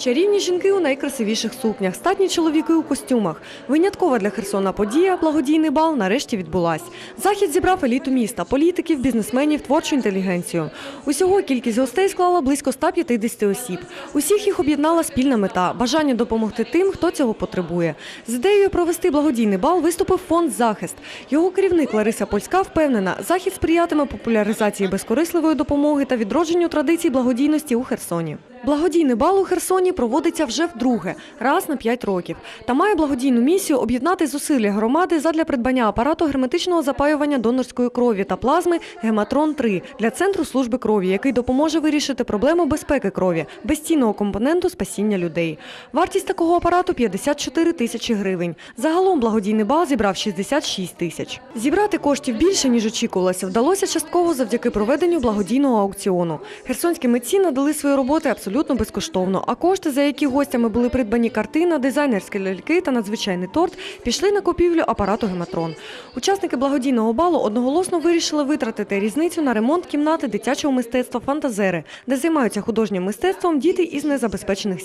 Чарівні жінки у найкрасивіших сукнях, статні чоловіки у костюмах. Виняткова для Херсона подія, благодійний бал нарешті відбулась. Захід зібрав еліту міста, політиків, бізнесменів, творчу інтелігенцію. Усього кількість гостей склала близько 150 осіб. Усіх їх об'єднала спільна мета бажання допомогти тим, хто цього потребує. З ідеєю провести благодійний бал виступив фонд Захист. Його керівник Лариса Польська впевнена, захід сприятиме популяризації безкорисливої допомоги та відродженню традицій благодійності у Херсоні. Благодійний бал у Херсоні проводиться вже вдруге, раз на 5 років, та має благодійну місію об'єднати зусилля громади задля придбання апарату герметичного запаювання донорської крові та плазми Гематрон-3 для центру служби крові, який допоможе вирішити проблему безпеки крові, безцінного компоненту спасіння людей. Вартість такого апарату 54 тисячі гривень. Загалом благодійний бал зібрав 66 тисяч. Зібрати коштів більше ніж очікувалося, вдалося частково завдяки проведенню благодійного аукціону. Херсонські митці надали свої роботи абсолютно безкоштовно, а кошти, за які гостями були придбані картина, дизайнерські ляльки та надзвичайний торт, пішли на купівлю апарату Гематрон. Учасники благодійного балу одноголосно вирішили витратити різницю на ремонт кімнати дитячого мистецтва Фантазери, де займаються художнім мистецтвом діти із незабезпечених.